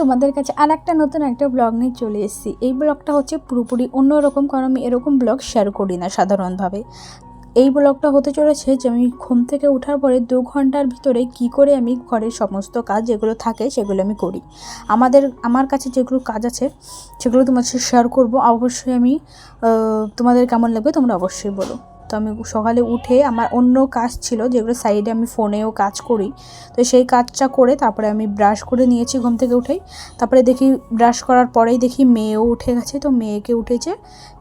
তোমাদের কাছে আর একটা নতুন একটা ব্লগ নিয়ে চলে এসেছি। এই ব্লগটা হচ্ছে পুরোপুরি অন্যরকম, কারণ আমি এরকম ব্লগ শেয়ার করি না সাধারণভাবে। এই ব্লগটা হতে চলেছে যে আমি ঘুম থেকে ওঠার পরে দু ঘণ্টার ভিতরে কি করে আমি ঘরের সমস্ত কাজ যেগুলো থাকে সেগুলো আমি করি। আমাদের, আমার কাছে যেগুলো কাজ আছে সেগুলো তোমার শেয়ার করব। অবশ্যই আমি তোমাদের কেমন লাগবে তোমরা অবশ্যই বলো। তো আমি সকালে উঠে আমার অন্য কাজ ছিল, যেগুলো সাইডে আমি ফোনেও কাজ করি। তো সেই কাজটা করে তারপরে আমি ব্রাশ করে নিয়েছি ঘুম থেকে উঠেই। তারপরে দেখি ব্রাশ করার পরেই দেখি মেয়েও উঠে গেছে, তো মেয়েকে উঠেছে,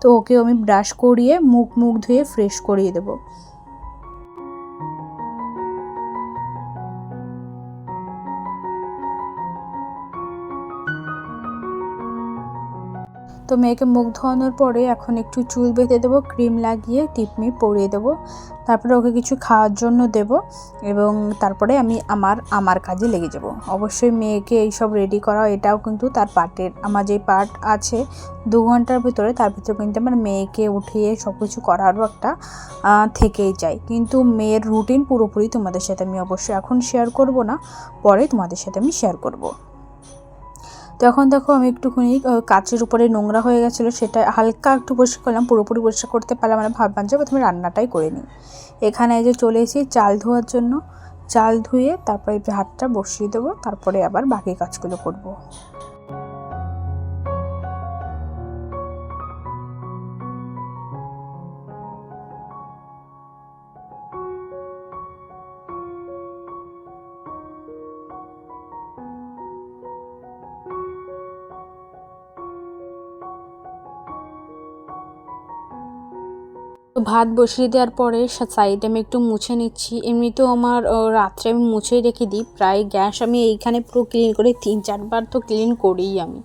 তো ওকেও আমি ব্রাশ করিয়ে মুখ মুখ ধুয়ে ফ্রেশ করিয়ে দেবো। তো মেয়েকে মুখ ধোয়ানোর পরে এখন একটু চুল বেঁধে দেবো, ক্রিম লাগিয়ে টিপমি পরিয়ে দেবো। তারপরে ওকে কিছু খাওয়ার জন্য দেব এবং তারপরে আমি আমার আমার কাজে লেগে যাব। অবশ্যই মেয়েকে এইসব রেডি করা, এটাও কিন্তু তার পার্টের আমার যে পার্ট আছে দু ঘণ্টার ভিতরে তার ভিতরে কিন্তু আমার মেয়েকে উঠিয়ে সব কিছু করারও একটা থেকেই যায়। কিন্তু মেয়ের রুটিন পুরোপুরি তোমাদের সাথে আমি অবশ্যই এখন শেয়ার করব না, পরে তোমাদের সাথে আমি শেয়ার করব। তো এখন দেখো আমি একটুখানি কাচের উপরে নোংরা হয়ে গেছিল, সেটা হালকা একটু পরিষ্কার করলাম, পুরোপুরি পরিষ্কার করতে পারলাম না, ভাবলাম যে প্রথমে রান্নাটাই করে নিই এখানে যে চলে এসেছি চাল ধোয়ার জন্য চাল ধুয়ে তারপরে ভাতটা বসিয়ে দেবো, তারপরে আবার বাকি কাজগুলো করব। ভাত বসিয়ে দেওয়ার পরে সাইডে আমি একটু মুছে নিচ্ছি। এমনিতেও আমার রাত্রে আমি মুছেই রেখে দিই। প্রায় গ্যাস আমি এইখানে পুরো ক্লিন করে তিন, চারবার তো ক্লিন করিই আমি।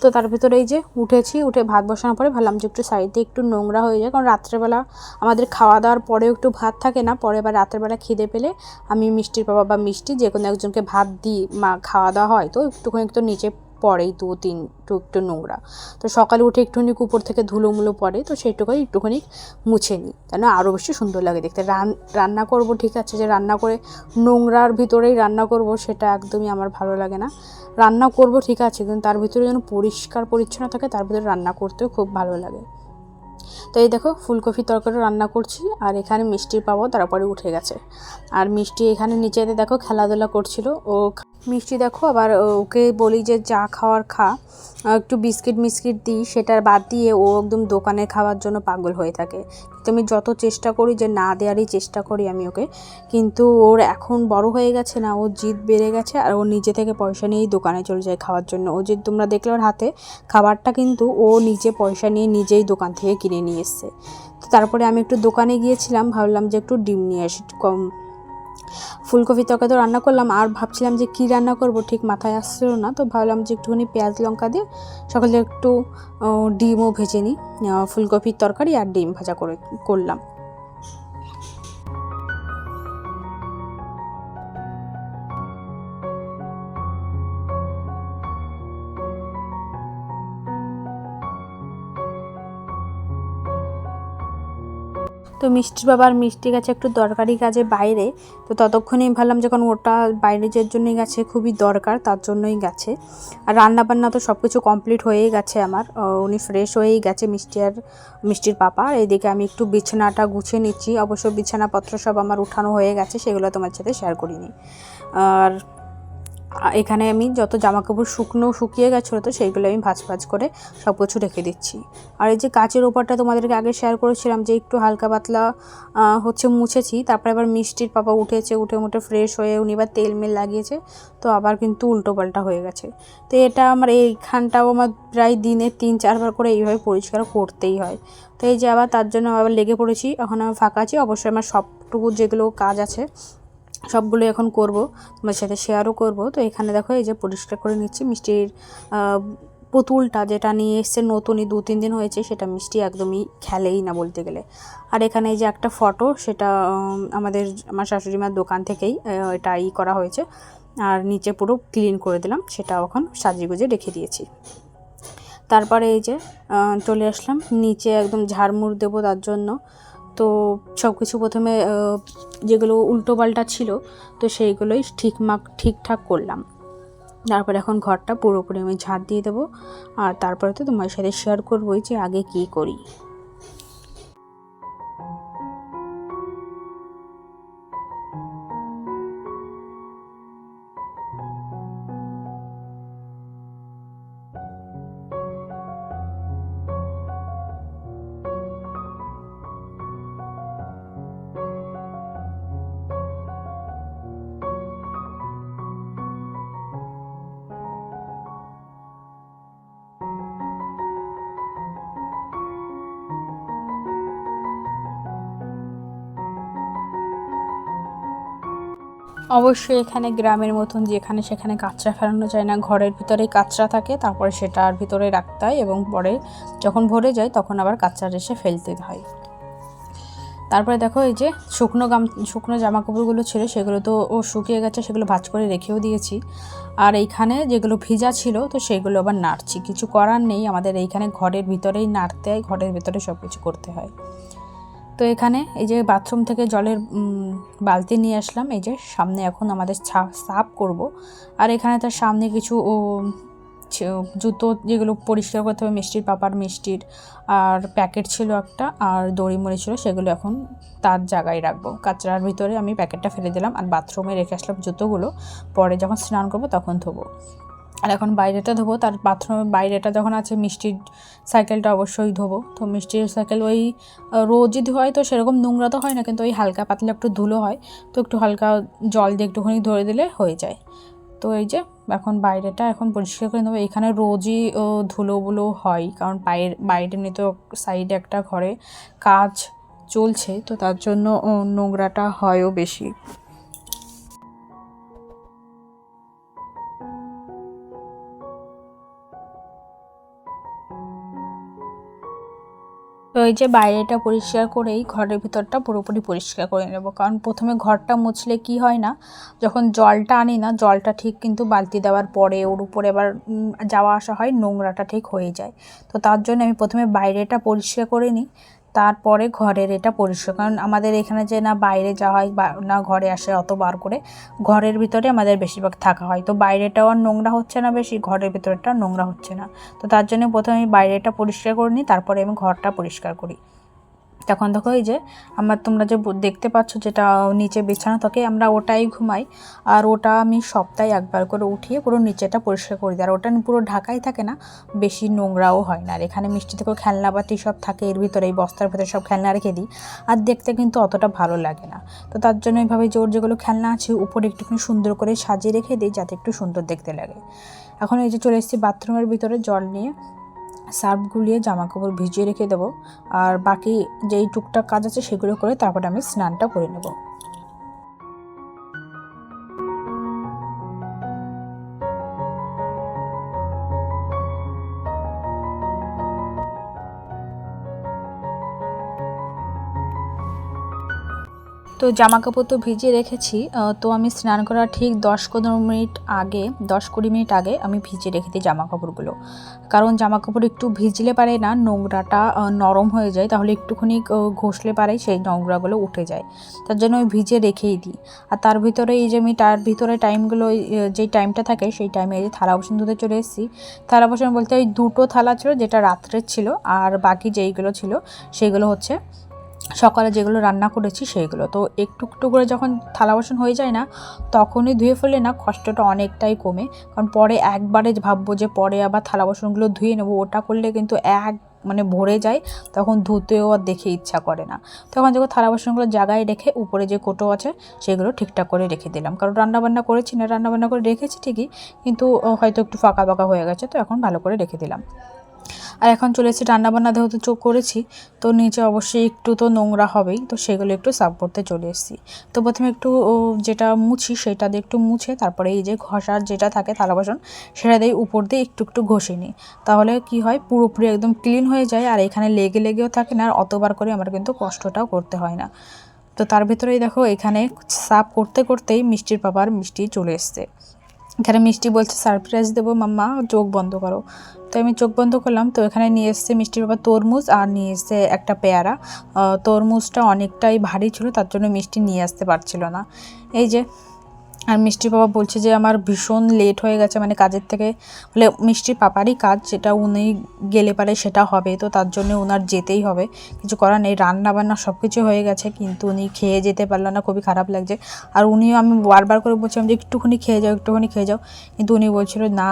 তো তার ভিতরে এই যে উঠেছি, উঠে ভাত বসানোর পরে ভাবলাম যে একটু সাইডে একটু নোংরা হয়ে যায় কারণ রাত্রেবেলা আমাদের খাওয়া দাওয়ার পরেও একটু ভাত থাকে না, পরে বা রাত্রেবেলা খিদে পেলে আমি মিষ্টির বাবা বা মিষ্টি যে কোনো একজনকে ভাত দিই, মা খাওয়া দাওয়া হয়, তো একটুখানি একটু নিচে পড়েই দু, তিন, একটু একটু নোংরা। তো সকালে উঠে একটুখানি উপর থেকে ধুলোমুলো পড়ে তো সেইটুকুই একটুখানি মুছে নিই। কেন? আরও বেশি সুন্দর লাগে দেখতে। রান, রান্না করব ঠিক আছে যে রান্না করে নোংরার ভিতরেই রান্না করব সেটা একদমই আমার ভালো লাগে না। রান্না করব ঠিক আছে, কিন্তু তার ভিতরে যেন পরিষ্কার পরিচ্ছন্ন থাকে, তার ভিতরে রান্না করতেও খুব ভালো লাগে। তো এই দেখো ফুলকপি তরকারি রান্না করছি আর এখানে মিষ্টির পাবো তারপরে উঠে গেছে। আর মিষ্টি এখানে নিচেতে দেখো খেলাধুলা করছিল। ও মিষ্টি দেখো, আবার ওকে বলি যে যা খাওয়ার খা। একটু বিস্কিট মিস্কিট দিই সেটার বাদ দিয়ে ও একদম দোকানে খাওয়ার জন্য পাগল হয়ে থাকে। কিন্তু আমি যত চেষ্টা করি যে না দেওয়ারই চেষ্টা করি আমি ওকে, কিন্তু ওর এখন বড় হয়ে গেছে না ও জিদ বেড়ে গেছে আর ও নিজে থেকে পয়সা নিয়েই দোকানে চলে যায় খাওয়ার জন্য। ও যে তোমরা দেখলে ওর হাতে খাবারটা কিন্তু ও নিজে পয়সা নিয়ে নিজেই দোকান থেকে কিনে নিয়ে এসছে। তো তারপরে আমি একটু দোকানে গিয়েছিলাম, ভাবলাম যে একটু ডিম নিয়ে আসি, কম ফুলকপি তরকারি তো রান্না করলাম আর ভাবছিলাম যে কী রান্না করব, ঠিক মাথায় আসছিল না। তো ভাবলাম যে একটুখানি পেঁয়াজ লঙ্কা দিয়ে সকালে একটু ডিমও ভেজে নিই। ফুলকপির তরকারি আর ডিম ভাজা করে করলাম। তো মিষ্টির বাবার মিষ্টি গেছে একটু দরকারি কাজে বাইরে, তো ততক্ষণেই ভাবলাম যখন ওটা বাইরে যে জন্যই গেছে, খুবই দরকার, তার জন্যই গেছে। আর রান্না বান্না তো সব কিছু কমপ্লিট হয়েই গেছে আমার। উনি ফ্রেশ হয়েই গেছে মিষ্টি আর মিষ্টির পাপা। আর এদিকে আমি একটু বিছানাটা গুছিয়ে নিচ্ছি। অবশ্য বিছানাপত্র সব আমার উঠানো হয়ে গেছে, সেগুলো তোমার সাথে শেয়ার করিনি। আর এখানে আমি যত জামা কাপড় শুকনো শুকিয়ে গেছিল তো সেইগুলো আমি ভাজ ভাজ করে সব কিছু রেখে দিচ্ছি। আর এই যে কাচের ওপরটা তোমাদেরকে আগে শেয়ার করেছিলাম যে একটু হালকা পাতলা হচ্ছে মুছেছি, তারপরে আবার মিষ্টির পাপা উঠেছে, উঠে মুঠে ফ্রেশ হয়ে উনি এবার তেল মেল লাগিয়েছে, তো আবার কিন্তু উল্টো পাল্টা হয়ে গেছে। তো এটা আমার এইখানটাও আমার প্রায় দিনে তিন চারবার করে এইভাবে পরিষ্কার করতেই হয়। তো এই যে আবার তার জন্য আবার লেগে পড়েছি, এখন আমি ফাঁকা আছি, অবশ্যই আমার সবটুকু যেগুলো কাজ আছে সবগুলো এখন করব তোমার সাথে শেয়ারও করব। তো এখানে দেখো, এই যে পরিষ্কার করে নিচ্ছি মিষ্টির পুতুলটা যেটা নিয়ে এসছে নতুনই দু তিন দিন হয়েছে, সেটা মিষ্টি একদমই খেলেই না বলতে গেলে। আর এখানে এই যে একটা ফটো সেটা আমাদের আমার শাশুড়ি মার দোকান থেকেই এটা ই করা হয়েছে। আর নিচে পুরো ক্লিন করে দিলাম সেটা এখন সাজিয়ে গুজে রেখে দিয়েছি। তারপরে এই যে চলে আসলাম, নিচে একদম ঝাড়মুড় দেবো তার জন্য। তো সব কিছু প্রথমে যেগুলো উল্টো পাল্টা ছিল, তো সেইগুলোই ঠিক মাক, ঠিকঠাক করলাম। তারপর এখন ঘরটা পুরোপুরি আমি ঝাঁট দিয়ে দেবো। আর তারপরে তো তোমার সাথে শেয়ার করবোই যে আগে কী করি। অবশ্যই এখানে গ্রামের মতন যেখানে সেখানে কাঁচরা ফেলানো যায় না। ঘরের ভিতরেই কাঁচরা থাকে, তারপরে সেটার ভিতরে রাখতে হয় এবং পরে যখন ভরে যায় তখন আবার কাঁচরা এসে ফেলতে হয়। তারপরে দেখো এই যে শুকনো গাম, শুকনো জামা কাপড়গুলো ছিল, সেগুলো তো ও শুকিয়ে গেছে, সেগুলো ভাজ করে রেখেও দিয়েছি। আর এইখানে যেগুলো ভিজা ছিল, তো সেগুলো আবার নাড়ছি। কিছু করার নেই, আমাদের এইখানে ঘরের ভিতরেই নাড়তে হয়, ঘরের ভিতরে সব কিছু করতে হয়। তো এখানে এই যে বাথরুম থেকে জলের বালতি নিয়ে আসলাম। এই যে সামনে এখন আমাদের সাফ করব। আর এখানে তার সামনে কিছু জুতো যেগুলো পরিষ্কার করতে হবে, মিষ্টির পাপার মিষ্টির। আর প্যাকেট ছিল একটা, আর দড়ি মুড়ি ছিল, সেগুলো এখন তার জায়গায় রাখব। কাচরার ভিতরে আমি প্যাকেটটা ফেলে দিলাম, আর বাথরুমে রেখে আসলাম জুতোগুলো। পরে যখন স্নান করব তখন ধোবো। আর এখন বাইরেটা ধোবো, তার বাথরুমের বাইরেটা যখন আছে মিষ্টির সাইকেলটা অবশ্যই ধোবো। তো মিষ্টির সাইকেল ওই রোজই ধোয় তো সেরকম নোংরা তো হয় না, কিন্তু ওই হালকা পাতলা একটু ধুলো হয়, তো একটু হালকা জল দিয়ে একটুখানি ধরে দিলে হয়ে যায়। তো এই যে, এখন বাইরেটা এখন পরিষ্কার করে নেব। এখানে রোজই ধুলোগুলো হয়, কারণ বাইরে বাইরে তো সাইডে একটা ঘরে কাজ চলছে, তো তার জন্য নোংরাটা হয়ও বেশি। তো এই যে বাইরেটা পরিষ্কার করেই ঘরের ভিতরটা পুরোপুরি পরিষ্কার করে নেব। কারণ প্রথমে ঘরটা মুছলে কি হয় না, যখন জলটা আনি না, জলটা ঠিক কিন্তু বালতি দেওয়ার পরে ওর উপরে আবার যাওয়া আসা হয়, নোংরাটা ঠিক হয়ে যায়। তো তার জন্য আমি প্রথমে বাইরেটা পরিষ্কার করে নিই। তারপরে ঘরের এটা পরিষ্কার। কারণ আমাদের এখানে যে না বাইরে যাওয়া হয় বা না ঘরে আসে অত বার করে, ঘরের ভিতরে আমাদের বেশিরভাগ থাকা হয়। তো বাইরেটাও আর নোংরা হচ্ছে না বেশি, ঘরের ভিতরেটা নোংরা হচ্ছে না। তো তার জন্য প্রথমে আমি বাইরেটা পরিষ্কার করে নিই, তারপরে আমি ঘরটা পরিষ্কার করি। তখন দেখো এই যে আমার তোমরা যে দেখতে পাচ্ছ যেটা নিচে বিছানা থাকে, আমরা ওটাই ঘুমাই আর ওটা আমি সপ্তাহে একবার করে উঠিয়ে পুরো নিচেটা পরিষ্কার করে দিই। আর ওটা পুরো ঢাকাই থাকে না, বেশি নোংরাও হয় না। আর এখানে মিষ্টি থেকেও খেলনাবাতি সব থাকে, এর ভিতরে এই বস্তার ভিতরে সব খেলনা রেখে দিই। আর দেখতে কিন্তু অতটা ভালো লাগে না। তো তার জন্য এইভাবে জোর যেগুলো খেলনা আছে, উপরে একটুখানি সুন্দর করে সাজিয়ে রেখে দিই, যাতে একটু সুন্দর দেখতে লাগে। এখন এই যে চলে এসেছি বাথরুমের ভিতরে জল নিয়ে। সার্ফ গুলিয়ে জামা কাপড় ভিজিয়ে রেখে দেবো। আর বাকি যেই টুকটাক কাজ আছে সেগুলো করে তারপরে আমি স্নানটা করে নেব। তো জামা কাপড় তো ভিজিয়ে রেখেছি তো আমি স্নান করার ঠিক দশ পনেরো মিনিট আগে, দশ কুড়ি মিনিট আগে আমি ভিজিয়ে রেখে দিই জামা কাপড়গুলো কারণ জামা কাপড় একটু ভিজলে পারে না, নোংরাটা নরম হয়ে যায়, তাহলে একটুখানি ঘষলে পারে, সেই নোংরাগুলো উঠে যায়। তার জন্য আমি ভিজে রেখেই দিই। আর তার ভিতরে এই যে আমি, তার ভিতরে টাইমগুলো যেই টাইমটা থাকে, সেই টাইমে এই যে থালা বাসন ধুতে চলে এসেছি। থালা বাসন বলতে ওই দুটো থালা ছিল, যেটা রাত্রের ছিল, আর বাকি যেইগুলো ছিল, সেইগুলো হচ্ছে সকালে যেগুলো রান্না করেছি সেইগুলো তো একটু একটু করে যখন থালা বাসন হয়ে যায় না, তখনই ধুয়ে ফেললে না কষ্টটা অনেকটাই কমে। কারণ পরে একবারে ভাববো যে পরে আবার থালা বাসনগুলো ধুয়ে নেব, ওটা করলে কিন্তু এক মানে ভরে যায়, তখন ধুতেও আর দেখে ইচ্ছা করে না। তখন যখন থালা বাসনগুলো জায়গায় রেখে উপরে যে কোটো আছে, সেগুলো ঠিকঠাক করে রেখে দিলাম। কারণ রান্নাবান্না করেছি না, রান্নাবান্না করে রেখেছি ঠিকই, কিন্তু হয়তো একটু ফাঁকা ফাঁকা হয়ে গেছে, তো এখন ভালো করে রেখে দিলাম। আর এখন চলে এসেছি রান্নাবান্না যেহেতু চোখ করেছি, তো নিচে অবশ্যই একটু তো নোংরা হবেই, তো সেগুলো একটু সাফ করতে চলে এসেছি। তো প্রথমে একটু যেটা মুছি সেটা দিয়ে একটু মুছে তারপরে এই যে ঘষার যেটা থাকে থালা বাসন, সেটা দিয়ে উপর দিয়ে একটু একটু ঘষে নিই। তাহলে কি হয়, পুরোপুরি একদম ক্লিন হয়ে যায় আর এখানে লেগে, লেগেও থাকে না আর অতবার করে আমার কিন্তু কষ্টটাও করতে হয় না। তো তার ভিতরেই দেখো, এখানে সাফ করতে, করতেই মিষ্টির পাপার মিষ্টি চলে এসছে। এখানে মিষ্টি বলছে সারপ্রাইজ দেবো মাম্মা, চোখ বন্ধ করো। তো আমি চোখ বন্ধ করলাম, তো এখানে নিয়ে এসছে মিষ্টির বাবা তরমুজ আর নিয়ে এসছে একটা পেয়ারা। তরমুজটা অনেকটাই ভারী ছিল, তার জন্য মিষ্টি নিয়ে আসতে পারছিল না। এই যে আর মিষ্টির বাবা বলছে যে আমার ভীষণ লেট হয়ে গেছে মানে কাজের থেকে, বলে মিষ্টি পাপারই কাজ যেটা উনি গেলে পারে সেটা হবে, তো তার জন্য ওনার যেতেই হবে। কিছু করার নেই রান্না বান্না সব কিছু হয়ে গেছে, কিন্তু উনি খেয়ে যেতে পারল না, খুবই খারাপ লাগছে। আর উনিও আমি বারবার করে বলছিলাম যে একটুখানি খেয়ে যাও, একটুখানি খেয়ে যাও, কিন্তু উনি বলছিল না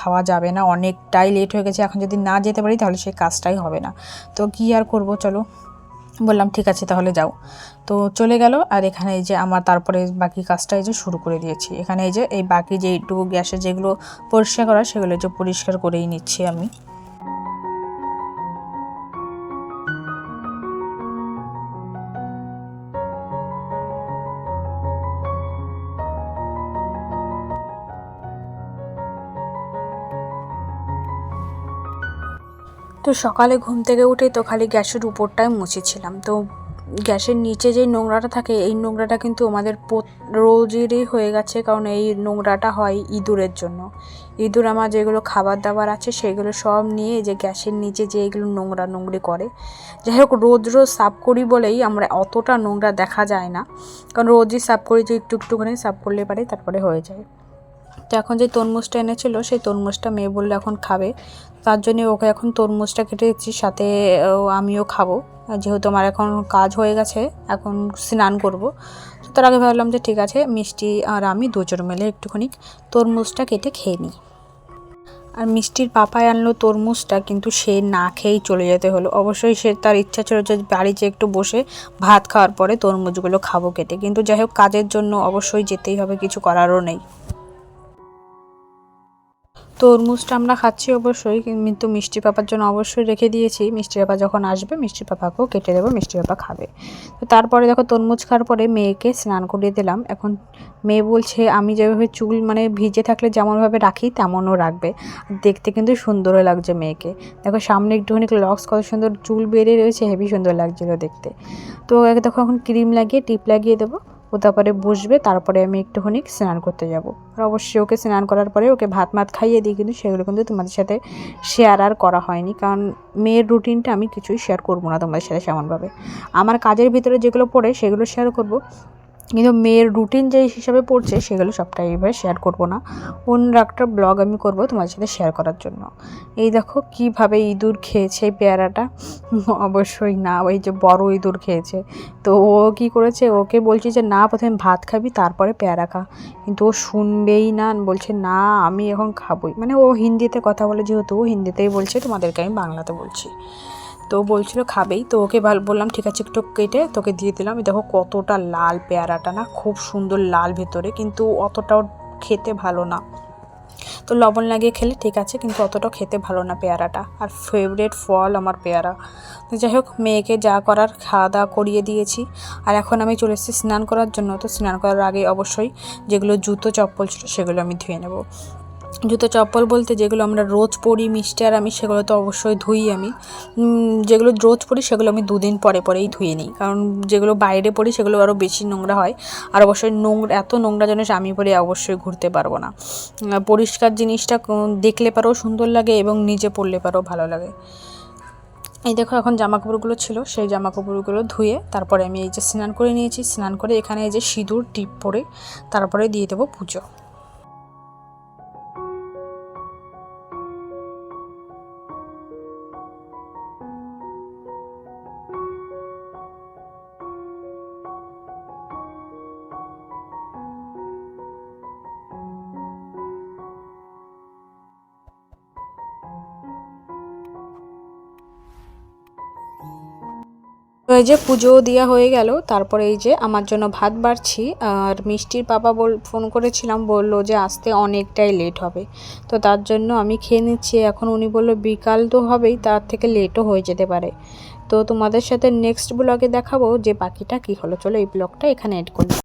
খাওয়া যাবে না, অনেকটাই লেট হয়ে গেছে, এখন যদি না যেতে পারি তাহলে সেই কাজটাই হবে না। তো কী আর করব, চলো। বললাম, ঠিক আছে, তাহলে যাও। তো চলে গেল, আর এখানে এই যে আমার তারপরে বাকি কাজটা এই যে শুরু করে দিয়েছি। এখানে এই যে, এই বাকি যেইটুকু গ্যাসে যেগুলো পরিষ্কার করা, সেগুলো যে পরিষ্কার করেই নিচ্ছি আমি। তো সকালে ঘুম থেকে উঠে তো খালি গ্যাসের উপরটাই মুছেছিলাম। তো গ্যাসের নিচে যে নোংরাটা থাকে, এই নোংরাটা কিন্তু আমাদের রোজেরই হয়ে গেছে, কারণ এই নোংরাটা হয় ইঁদুরের জন্য। ইঁদুর আমার যেগুলো খাবার দাবার আছে, সেগুলো সব নিয়ে যে গ্যাসের নিচে যে এগুলো নোংরা নোংরি করে। যাই হোক, রোজ রোজ সাফ করি বলেই আমরা অতটা নোংরা দেখা যায় না। কারণ রোজই সাফ করি, যে একটু একটুখানি সাফ করলে পারে, তারপরে হয়ে যায়। তো এখন যে তরমুজটা এনেছিল, সেই তরমুজটা মেয়ে বলল এখন খাবে। তার জন্য ওকে এখন তরমুজটা কেটে দিচ্ছি, সাথে আমিও খাব। যেহেতু আমার এখন কাজ হয়ে গেছে, এখন স্নান করব। তো তার আগে ভাবলাম যে ঠিক আছে, মিষ্টি আর আমি দুজন মিলে একটুখানি তরমুজটা কেটে খেয়ে নিই। আর মিষ্টির পাপায় আনলো তরমুজটা, কিন্তু সে না খেয়েই চলে যেতে হলো। অবশ্যই সে তার ইচ্ছা ছিল যে বাড়ি বাড়িতে একটু বসে ভাত খাওয়ার পরে তরমুজগুলো খাব কেটে। কিন্তু যাই হোক, কাজের জন্য অবশ্যই যেতেই হবে, কিছু করারও নেই। তরমুজটা আমরা খাচ্ছি অবশ্যই, কিন্তু মিষ্টি পাপার জন্য অবশ্যই রেখে দিয়েছি। মিষ্টি পাপা যখন আসবে, মিষ্টি পাপাকেও কেটে দেবো, মিষ্টি পাপা খাবে। তো তারপরে দেখো তরমুজ খাওয়ার পরে মেয়েকে স্নান করিয়ে দিলাম। এখন মেয়ে বলছে, আমি যেভাবে চুল মানে ভিজে থাকলে যেমনভাবে রাখি, তেমনও রাখবে। দেখতে কিন্তু সুন্দরও লাগছে মেয়েকে। দেখো সামনে একটুখানি লক্স কত সুন্দর চুল বেরিয়ে রয়েছে হেভি সুন্দর লাগছিল দেখতে। তো দেখো এখন ক্রিম লাগিয়ে, টিপ লাগিয়ে দেবো। ও তারপরে বসবে, তারপরে আমি একটুখানি স্নান করতে যাব। আর অবশ্যই ওকে স্নান করার পরে ওকে ভাত মাত খাইয়ে দিই, কিন্তু সেগুলো কিন্তু তোমাদের সাথে শেয়ার আর করা হয়নি। কারণ মেয়ের রুটিনটা আমি কিছুই শেয়ার করব না তোমাদের সাথে সেমনভাবে। আমার কাজের ভিতরে যেগুলো পড়ে সেগুলো শেয়ার করব। কিন্তু মেয়ের রুটিন যে হিসাবে পড়ছে, সেগুলো সবটাই এবার শেয়ার করব না। অন্য একটা ব্লগ আমি করব তোমার সাথে শেয়ার করার জন্য। এই দেখো কীভাবে ইঁদুর খেয়েছে পেয়ারাটা। অবশ্যই না, ওই যে বড় ইঁদুর খেয়েছে। তো ও কি করেছে? ওকে বলছি যে, না, প্রথমে ভাত খাবি, তারপরে পেয়ারা খা। কিন্তু ও শুনবেই না, বলছে, না, আমি এখন খাবোই। মানে ও হিন্দিতে কথা বলে, যেহেতু ও হিন্দিতেই বলছে, তোমাদেরকে আমি বাংলাতে বলছি। তো বলছিল খাবেই। তো ওকে বললাম, ঠিক আছে, একটু কেটে তোকে দিয়ে দিলাম। দেখো কতটা লাল পেয়ারাটা না, খুব সুন্দর লাল ভেতরে, কিন্তু অতটাও খেতে ভালো না। তো লবণ লাগিয়ে খেলে ঠিক আছে, কিন্তু অতটাও খেতে ভালো না পেয়ারাটা। আর ফেভারেট ফল আমার পেয়ারা। তো যাই হোক, মেয়েকে যা করার খাওয়া দাওয়া করিয়ে দিয়েছি। আর এখন আমি চলে এসেছি স্নান করার জন্য। তো স্নান করার আগে অবশ্যই যেগুলো জুতো, চপ্পল ছিল সেগুলো আমি ধুয়ে নেব। জুতো চপ্পল বলতে যেগুলো আমরা রোজ পরি, মিষ্টি আর আমি সেগুলো তো অবশ্যই ধুই আমি। যেগুলো রোজ পরি সেগুলো আমি দুদিন পরে পরেই ধুয়ে নিই। কারণ যেগুলো বাইরে পরি সেগুলো আরও বেশি নোংরা হয়। আর অবশ্যই নোংরা, এত নোংরা জিনিস আমি পরে অবশ্যই ঘুরতে পারব না। পরিষ্কার জিনিসটা দেখলে পারো সুন্দর লাগে এবং নিজে পরলে পারো ভালো লাগে। এই দেখো এখন জামা কাপড়গুলো ছিল, সেই জামা কাপড়গুলো ধুয়ে তারপরে আমি এই যে স্নান করে নিয়েছি। স্নান করে এখানে এই যে সিঁদুর, টিপ পরে তারপরে দিয়ে দেবো পুজো। এই যে পুজো দেওয়া হয়ে গেল, তারপরে এই যে আমার জন্য ভাত বাড়ছি, আর মিষ্টির বাবা বল, ফোন করেছিলাম, বলল যে আসতে অনেকটাই লেট হবে। তো তার জন্য আমি খেয়ে নিচ্ছি। এখন উনি বলল বিকাল তো হবেই, তার থেকে লেটও হয়ে যেতে পারে। তো তোমাদের সাথে নেক্সট ব্লগে দেখাবো যে বাকিটা কি হলো। চলো এই ব্লগটা এখানে এড করলাম